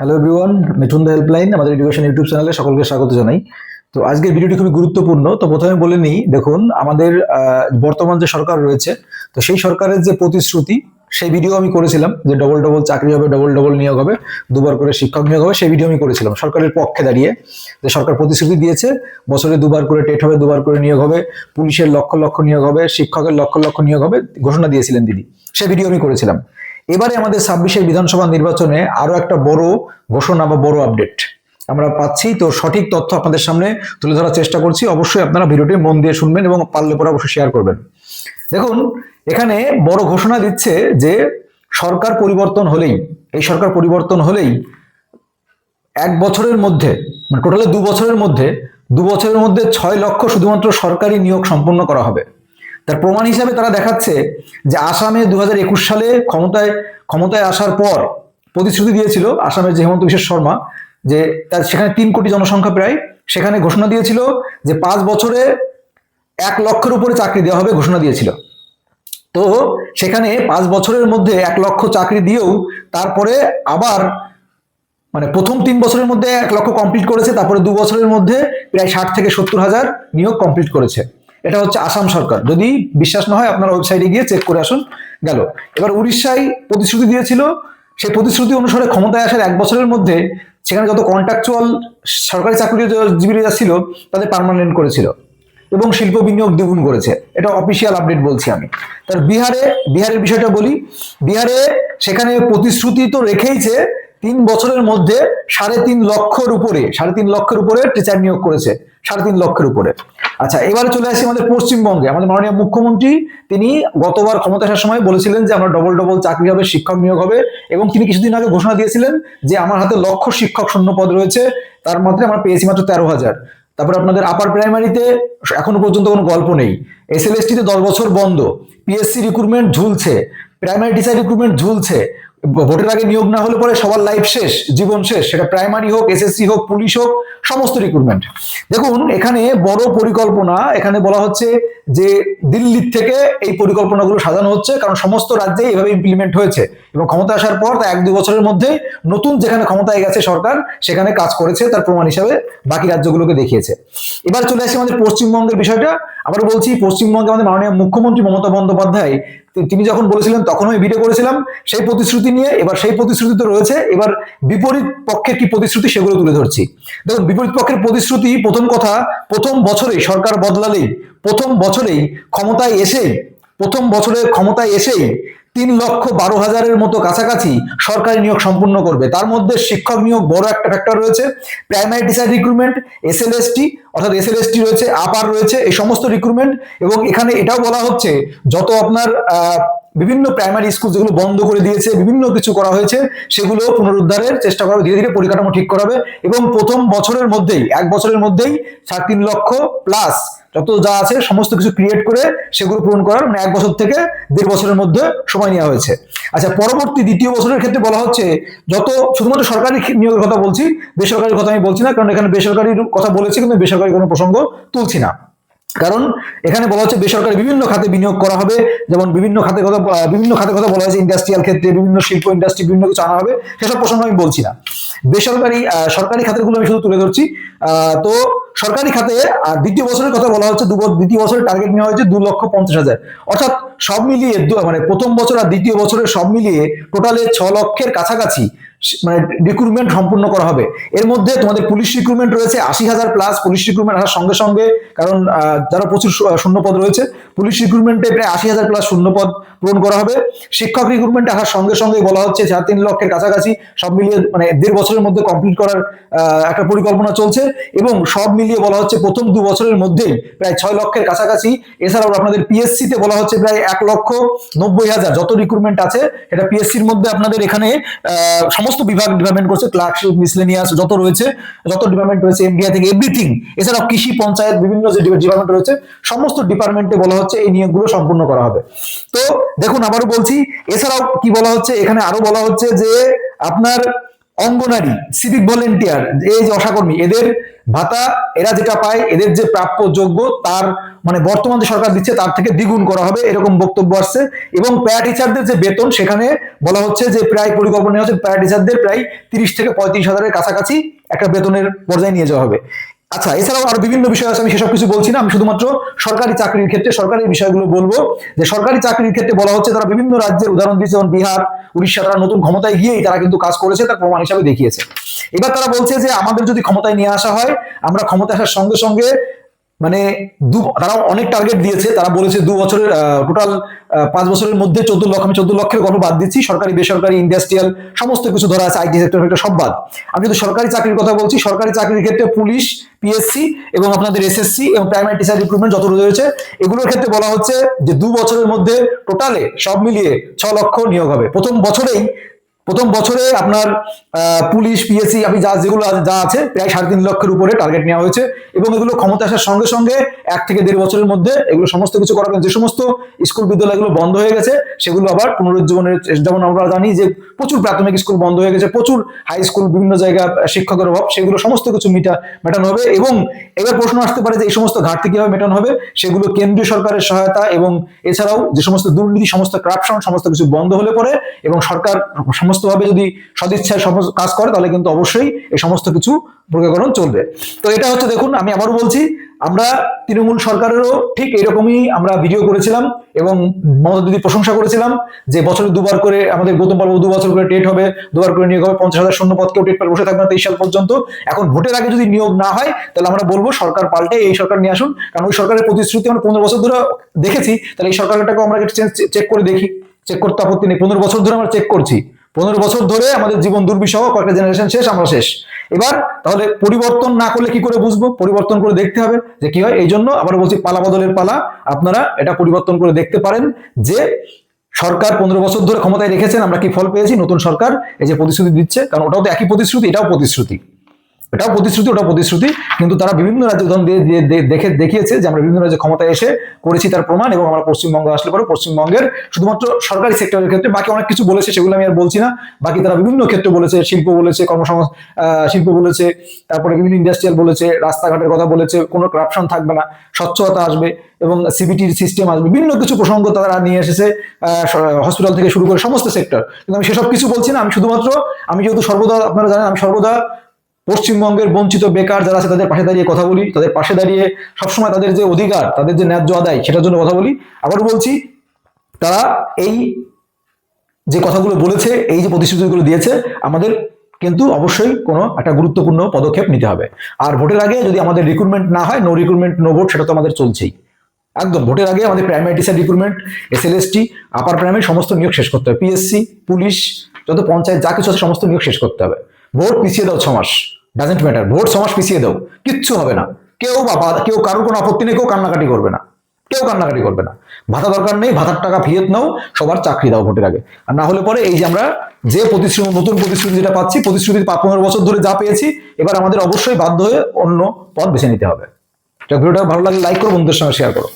Hello everyone Mithun the helpline আমাদের education YouTube চ্যানেলে সকলকে স্বাগত জানাই। তো আজকের ভিডিওটি খুবই গুরুত্বপূর্ণ। তো প্রথমে বলে নিই, দেখুন, আমাদের বর্তমান যে সরকার রয়েছে, তো সেই সরকারের যে প্রতিশ্রুতি, সেই ভিডিও আমি করেছিলাম, যে ডবল ডবল চাকরি হবে ডবল ডবল নিয়োগ হবে, দুবার করে শিক্ষক নিয়োগ হবে, সেই ভিডিও আমি করেছিলাম। সরকারের পক্ষে দাঁড়িয়ে যে সরকার প্রতিশ্রুতি দিয়েছে, বছরে দুবার করে টেট হবে, দুবার করে নিয়োগ হবে, পুলিশের লক্ষ লক্ষ নিয়োগ হবে, শিক্ষকের লক্ষ লক্ষ নিয়োগ হবে, ঘোষণা দিয়েছিলেন দিদি সেই ভিডিও আমি করেছিলাম। এবারে আমাদের ছাব্বিশের বিধানসভা নির্বাচনে আরও একটা বড় ঘোষণা বা বড় আপডেট আমরা পাচ্ছি। তো সঠিক তথ্য আপনাদের সামনে তুলে ধরার চেষ্টা করছি। অবশ্যই আপনারা ভিডিওটি মন দিয়ে শুনবেন এবং পারলে পরে অবশ্যই শেয়ার করবেন। দেখুন, এখানে বড় ঘোষণা দিচ্ছে যে সরকার পরিবর্তন হলেই, এই সরকার পরিবর্তন হলেই এক বছরের মধ্যে মানে টোটালে দু বছরের মধ্যে, দু বছরের মধ্যে ছয় লক্ষ শুধুমাত্র সরকারি নিয়োগ সম্পন্ন করা হবে। তার প্রমাণ হিসাবে তারা দেখাচ্ছে যে আসামে দু হাজার একুশ সালে ক্ষমতায় ক্ষমতায় আসার পর প্রতিশ্রুতি দিয়েছিল আসামের যে হেমন্ত বিশ্ব শর্মা যে তার সেখানে তিন কোটি জনসংখ্যা প্রায়, সেখানে ঘোষণা দিয়েছিল যে পাঁচ বছরে এক লক্ষের উপরে চাকরি দেওয়া হবে ঘোষণা দিয়েছিল। তো সেখানে পাঁচ বছরের মধ্যে এক লক্ষ চাকরি দিয়েও তারপরে আবার মানে প্রথম তিন বছরের মধ্যে এক লক্ষ কমপ্লিট করেছে, তারপরে দু বছরের মধ্যে প্রায় ষাট থেকে সত্তর হাজার নিয়োগ কমপ্লিট করেছে। এটা হচ্ছে আসাম সরকার। যদি বিশ্বাস না হয়, আপনার ওয়েবসাইটে গিয়ে চেক করে আসুন, গেল। এবার উড়িষ্যায় প্রতিশ্রুতি দিয়েছিল, সেই প্রতিশ্রুতি অনুসারে ক্ষমতায় আসার এক বছরের মধ্যে সেখানে যত কন্ট্রাকচুয়াল সরকারি চাকরিজীবীরা ছিল, তাদের পার্মানেন্ট করেছিল এবং শিল্প বিনিয়োগ দ্বিগুণ করেছে। এটা অফিসিয়াল আপডেট বলছি আমি। তার বিহারে, বিহারের বিষয়টা বলি। বিহারে সেখানে প্রতিশ্রুতি তো রেখেইছে তিন বছরের মধ্যে সাড়ে তিন লক্ষের উপরে, সাড়ে তিন লক্ষের উপরে টিচার নিয়োগ করেছে, সাড়ে তিন লক্ষের উপরে। আচ্ছা এবারে চলে আসি আমাদের পশ্চিমবঙ্গে। আমাদের মাননীয় মুখ্যমন্ত্রী, তিনি গতবার ক্ষমতা আসার সময় বলেছিলেন যে, আমরা ডবল ডবল চাকরি হবে, শিক্ষক নিয়োগ হবে। এবং তিনি কিছুদিন আগে ঘোষণা দিয়েছিলেন যে, আমার হাতে লক্ষ শিক্ষক শূন্য পদ রয়েছে, তার মধ্যে আমরা পেয়েছি মাত্র তেরো হাজার। তারপর আপনাদের আপার প্রাইমারিতে এখনও পর্যন্ত কোনো গল্প নেই। এস এল তে দশ বছর বন্ধ। পিএসসি রিক্রুটমেন্ট ঝুলছে। প্রাইমারি টিচার রিক্রুটমেন্ট ঝুলছে। ভোটের আগে নিয়োগ না হলে পরে সবার লাইফ শেষ, জীবন শেষ। সেটা প্রাইমারি হোক এসএসসি হোক পুলিশ হোক, সমস্ত রিক্রুটমেন্ট দেখুন, এখানে বড় পরিকল্পনা, এখানে বলা হচ্ছে যে দিল্লির থেকে এই পরিকল্পনাগুলো সাজানো হচ্ছে, কারণ সমস্ত রাজ্যে এইভাবে ইমপ্লিমেন্ট হয়েছে। এবং ক্ষমতা আসার পর, তা এক দুই বছরের মধ্যে নতুন যেখানে ক্ষমতায় গেছে সরকার, সেখানে কাজ করেছে, তার প্রমাণ হিসাবে বাকি রাজ্যগুলোকে দেখিয়েছে। এবার চলে আসি আমাদের পশ্চিমবঙ্গের বিষয়টা। আবার বলছি, পশ্চিমবঙ্গে আমাদের মাননীয় মুখ্যমন্ত্রী মমতা বন্দ্যোপাধ্যায় তিনি যখন বলেছিলেন তখন আমি ভিডিও করেছিলাম। সেই প্রতিশ্রুতি নিয়ে, এবার সেই প্রতিশ্রুতি তো রয়েছে, এবার বিপরীত পক্ষের কি প্রতিশ্রুতি সেগুলো তুলে ধরছি। দেখুন, বিপরীত পক্ষের প্রতিশ্রুতি, প্রথম কথা, প্রথম বছরেই সরকার বদলালেই, প্রথম বছরেই ক্ষমতায় এসে প্রথম বছরে ক্ষমতায় এসেই তিন লক্ষ বারো হাজারের মতো কাছাকাছি সরকারি নিয়োগ সম্পূর্ণ করবে। তার মধ্যে শিক্ষক নিয়োগ বড় একটা ফ্যাক্টর রয়েছে primary teacher recruitment S L অর্থাৎ এস এল রয়েছে আপার রয়েছে, এই সমস্ত রিক্রুটমেন্ট এবং এখানে এটাও বলা হচ্ছে, যত আপনার বিভিন্ন প্রাইমারি স্কুল যেগুলো বন্ধ করে দিয়েছে, বিভিন্ন কিছু করা হয়েছে, সেগুলো পুনরুদ্ধারের চেষ্টা করা ধীরে ধীরে পরিকাঠামো ঠিক করা হবে এবং প্রথম বছরের মধ্যেই, এক বছরের মধ্যেই সাড়ে তিন লক্ষ প্লাস যত যা আছে, সমস্ত কিছু ক্রিয়েট করে সেগুলো পূরণ করার মানে এক বছর থেকে দেড় বছরের মধ্যে সময় নেওয়া হয়েছে। আচ্ছা পরবর্তী দ্বিতীয় বছরের ক্ষেত্রে বলা হচ্ছে, যত শুধুমাত্র সরকারি নিয়োগের কথা বলছি বেসরকারি কথা আমি বলছি না, কারণ এখানে বেসরকারির কথা বলেছি, কিন্তু বেসরকারি কোনো প্রসঙ্গ তুলছি না। কারণ এখানে বলা হচ্ছে বেসরকারি বিভিন্ন খাতে বিনিয়োগ করা হবে, যেমন বিভিন্ন খাতে কথা বিভিন্ন খাতে কথা বলা হয়েছে ইন্ডাস্ট্রিয়াল ক্ষেত্রে, বিভিন্ন শিল্প ইন্ডাস্ট্রি বিভিন্ন কিছু আনা হবে, সেসব প্রসঙ্গ আমি বলছি না। বেসরকারি সরকারি খাতেরগুলো আমি শুধু তুলে ধরছি। তো সরকারি খাতে দ্বিতীয় বছরের কথা বলা হচ্ছে দ্বিতীয় বছরের টার্গেট নেওয়া হয়েছে দু লক্ষ পঞ্চাশ হাজার। অর্থাৎ সব মিলিয়ে মানে প্রথম বছর আর দ্বিতীয় বছরের সব মিলিয়ে টোটালে ছ লক্ষের কাছাকাছি মানে রিক্রুটমেন্ট সম্পূর্ণ করা হবে। এর মধ্যে তোমাদের পুলিশ রিক্রুটমেন্ট রয়েছে, আশি হাজার প্লাস পুলিশ রিক্রুটমেন্ট আসার সঙ্গে সঙ্গে, কারণ যারা প্রচুর শূন্যপদ রয়েছে পুলিশ রিক্রুটমেন্টে প্রায় আশি হাজার প্লাস শূন্যপদ পূরণ করা হবে। শিক্ষক রিক্রুটমেন্ট আসার সঙ্গে সঙ্গে বলা হচ্ছে সাড়ে তিন লক্ষের কাছাকাছি সব মিলিয়ে মানে দেড় বছরের মধ্যে কমপ্লিট করার একটা পরিকল্পনা চলছে এবং সব মিলিয়ে বলা হচ্ছে প্রথম দু বছরের মধ্যেই প্রায় ছয় লক্ষের কাছাকাছি। এছাড়াও আপনাদের পিএসসি তে বলা হচ্ছে প্রায় এক লক্ষ নব্বই হাজার যত রিক্রুটমেন্ট আছে এটা পিএসসির মধ্যে আপনাদের এখানে সমস্ত বিভাগ ডিপার্টমেন্ট করছে ক্লার্কশিপ মিসলেনিয়াস যত রয়েছে, যত ডিপার্টমেন্ট রয়েছে এমডিআই থেকে এভরিথিং এছাড়াও কৃষি পঞ্চায়েত, বিভিন্ন যে ডিপার্টমেন্ট রয়েছে, সমস্ত ডিপার্টমেন্টে বলা হচ্ছে এই নিয়োগগুলো সম্পূর্ণ করা হবে। তো দেখুন, আবারও বলছি, এছাড়াও কি বলা হচ্ছে? এখানে আরও বলা হচ্ছে যে আপনার অঙ্গনারী সিভিক ভলেন্টিয়ার এই যে অসাকর্মী, এদের ভাতা, এরা যেটা পায়, এদের যে প্রাপ্য যোগ্য, তার মানে বর্তমান যে সরকার দিচ্ছে, তার থেকে দ্বিগুণ করা হবে, এরকম বক্তব্য আসছে। এবং প্যারা টিচারদের যে বেতন, সেখানে বলা হচ্ছে যে প্রায় পরিকল্পনা হচ্ছে প্যারা টিচারদের প্রায় তিরিশ থেকে পঁয়ত্রিশ হাজারের কাছাকাছি একটা বেতনের পর্যায়ে নিয়ে যাওয়া হবে। আচ্ছা এছাড়াও আরও বিভিন্ন বিষয় আছে, আমি সেসব কিছু বলছি না। আমি শুধুমাত্র সরকারি চাকরির ক্ষেত্রে সরকারি বিষয়গুলো বলব। যে সরকারি চাকরির ক্ষেত্রে বলা হচ্ছে, তারা বিভিন্ন রাজ্যের উদাহরণ দিয়েছে, যেমন বিহার, উড়িষ্যা, তারা নতুন ক্ষমতায় গিয়েই তারা কিন্তু কাজ করেছে, তার প্রমাণ হিসাবে দেখিয়েছে। এবার তারা বলছে যে, আমাদের যদি ক্ষমতায় নিয়ে আসা হয়, আমরা ক্ষমতায় আসার সঙ্গে সঙ্গে মানে দু তারা অনেক টার্গেট দিয়েছে। তারা বলেছে দু বছরের টোটাল পাঁচ বছরের মধ্যে চোদ্দ লক্ষ, আমি চোদ্দ লক্ষের গল্প বাদ দিচ্ছি। সরকারি, বেসরকারি ইন্ডাস্ট্রিয়াল সমস্ত কিছু ধরা আছে আইটি সেক্টর একটা সব বাদ। আমি যদি সরকারি চাকরির কথা বলছি। সরকারি চাকরির ক্ষেত্রে পুলিশ পিএসসি এবং আপনাদের এসএসসি এবং প্রাইমারি টিচার রিক্রুটমেন্ট যত রয়েছে, এগুলোর ক্ষেত্রে বলা হচ্ছে যে দু বছরের মধ্যে টোটালে সব মিলিয়ে ছ লক্ষ নিয়োগ হবে। প্রথম বছরেই প্রথম বছরে আপনার পুলিশ পিএসসি আপনি যা যেগুলো যা আছে, প্রায় সাড়ে তিন লক্ষের উপরে টার্গেট নেওয়া হয়েছে এবং এগুলো ক্ষমতা আসার সঙ্গে সঙ্গে এক থেকে দেড় বছরের মধ্যে এগুলো সমস্ত কিছু করাবেন যে সমস্ত স্কুল বিদ্যালয়গুলো বন্ধ হয়ে গেছে, সেগুলো আবার পুনরুজ্জীবনের যেমন আমরা জানি যে প্রচুর প্রাথমিক স্কুল বন্ধ হয়ে গেছে, প্রচুর হাই স্কুল বিভিন্ন জায়গা শিক্ষকের অভাব, সেগুলো সমস্ত কিছু মিটা মেটানো হবে এবং এবার প্রশ্ন আসতে পারে যে এই সমস্ত ঘাটতি কীভাবে মেটানো হবে, সেগুলো কেন্দ্রীয় সরকারের সহায়তা এবং এছাড়াও যে সমস্ত দুর্নীতি, সমস্ত করাপশন সমস্ত কিছু বন্ধ হলে পরে এবং সরকার সমস্তভাবে যদি সদিচ্ছায় কাজ করে, তাহলে কিন্তু অবশ্যই এই সমস্ত কিছু প্রক্রিয়াকরণ চলবে। তো এটা হচ্ছে দেখুন, আমি আবারও বলছি, আমরা তৃণমূল সরকারেরও ঠিক এরকমই আমরা ভিডিও করেছিলাম এবং মমতা দিদি প্রশংসা করেছিলাম যে বছরে দুবার করে আমাদের গৌতম পর্ব দু বছর করে টেট হবে, দুবার করে নিয়োগ হবে, পঞ্চাশ হাজার শূন্য পদ কেউ টেট পারে বসে থাকবে তেইশ সাল পর্যন্ত। এখন ভোটের আগে যদি নিয়োগ না হয়, তাহলে আমরা বলব সরকার পাল্টে এই সরকার নিয়ে আসুন, কারণ ওই সরকারের প্রতিশ্রুতি আমরা পনেরো বছর ধরে দেখেছি, তাহলে এই সরকারটাকে আমরা চেক করে দেখি। চেক করতে আপত্তি নেই, পনেরো বছর ধরে আমরা চেক করছি। পনেরো বছর ধরে আমাদের জীবন দুর্বিষহ, কয়েকটা জেনারেশন শেষ, আমরা শেষ। এবার তাহলে পরিবর্তন না করলে কি করে বুঝব? পরিবর্তন করে দেখতে হবে যে কি হয়। এই জন্য আবার বলছি, পালা বদলের পালা। আপনারা এটা পরিবর্তন করে দেখতে পারেন যে সরকার পনেরো বছর ধরে ক্ষমতায় রেখেছেন, আমরা কি ফল পেয়েছি? নতুন সরকার এই যে প্রতিশ্রুতি দিচ্ছে, কারণ ওটাও তো একই প্রতিশ্রুতি, এটাও প্রতিশ্রুতি। এটাও প্রতিশ্রুতি ওটা প্রতিশ্রুতি। কিন্তু তারা বিভিন্ন রাজ্যে উদাহরণ দিয়ে দেখে, দেখিয়েছে যে আমরা বিভিন্ন রাজ্যে ক্ষমতায় এসে করেছি তার প্রমাণ এবং আমরা পশ্চিমবঙ্গ আসলে পরে পশ্চিমবঙ্গের শুধুমাত্র সরকারি সেক্টরের ক্ষেত্রে বাকি অনেক কিছু বলেছে, সেগুলো আমি আর বলছি না। বাকি তারা বিভিন্ন ক্ষেত্রে বলেছে, শিল্প বলেছে কর্মসংস্থান শিল্প বলেছে, তারপরে বিভিন্ন ইন্ডাস্ট্রিয়াল বলেছে, রাস্তাঘাটের কথা বলেছে, কোনো করাপশন থাকবে না, স্বচ্ছতা আসবে এবং সিবিটির সিস্টেম আসবে, বিভিন্ন কিছু প্রসঙ্গ তারা নিয়ে এসেছে হসপিটাল থেকে শুরু করে সমস্ত সেক্টর কিন্তু আমি সেসব কিছু বলছি না, আমি শুধুমাত্র, আমি যেহেতু সর্বদা, আপনারা জানেন, আমি সর্বদা পশ্চিমবঙ্গের বঞ্চিত বেকার যারা আছে, তাদের পাশে দাঁড়িয়ে কথা বলি। তাদের পাশে দাঁড়িয়ে সবসময় তাদের যে অধিকার, তাদের যে ন্যায্য আদায়, সেটার জন্য কথা বলি। আবার বলছি, তারা এই যে কথাগুলো বলেছে, এই যে প্রতিশ্রুতিগুলো দিয়েছে, আমাদের কিন্তু অবশ্যই কোনো একটা গুরুত্বপূর্ণ পদক্ষেপ নিতে হবে। আর ভোটের আগে যদি আমাদের রিক্রুটমেন্ট না হয় নো রিক্রুটমেন্ট নো ভোট সেটা তো আমাদের চলছেই। একদম, ভোটের আগে আমাদের primary teacher recruitment S L upper primary সমস্ত নিয়োগ শেষ করতে হবে। পিএসসি পুলিশ, যত পঞ্চায়েত, যা কিছু আছে, সমস্ত নিয়োগ শেষ করতে হবে। ভোট পিছিয়ে দাও ছ মাস। ডাজেন্ট ম্যাটার ভোট সমাজ পিছিয়ে দাও। কিচ্ছু হবে না। কেউ বা কেউ কারোর কোনো আপত্তি নেই, কেউ কান্নাকাটি করবে না। কেউ কান্নাকাটি করবে না। ভাতা দরকার নেই, ভাতার টাকা ফিরত নাও, সবার চাকরি দাও ভোটের আগে। আর না হলে পরে এই যে আমরা যে প্রতিশ্রুতি নতুন প্রতিশ্রুতি যেটা পাচ্ছি প্রতিশ্রুতি পাঁচ পনেরো বছর ধরে যা পেয়েছি, এবার আমাদের অবশ্যই বাধ্য হয়ে অন্য পথ বেছে নিতে হবে। ভিডিওটা ভালো লাগলে লাইক করো, বন্ধুদের সঙ্গে শেয়ার করো।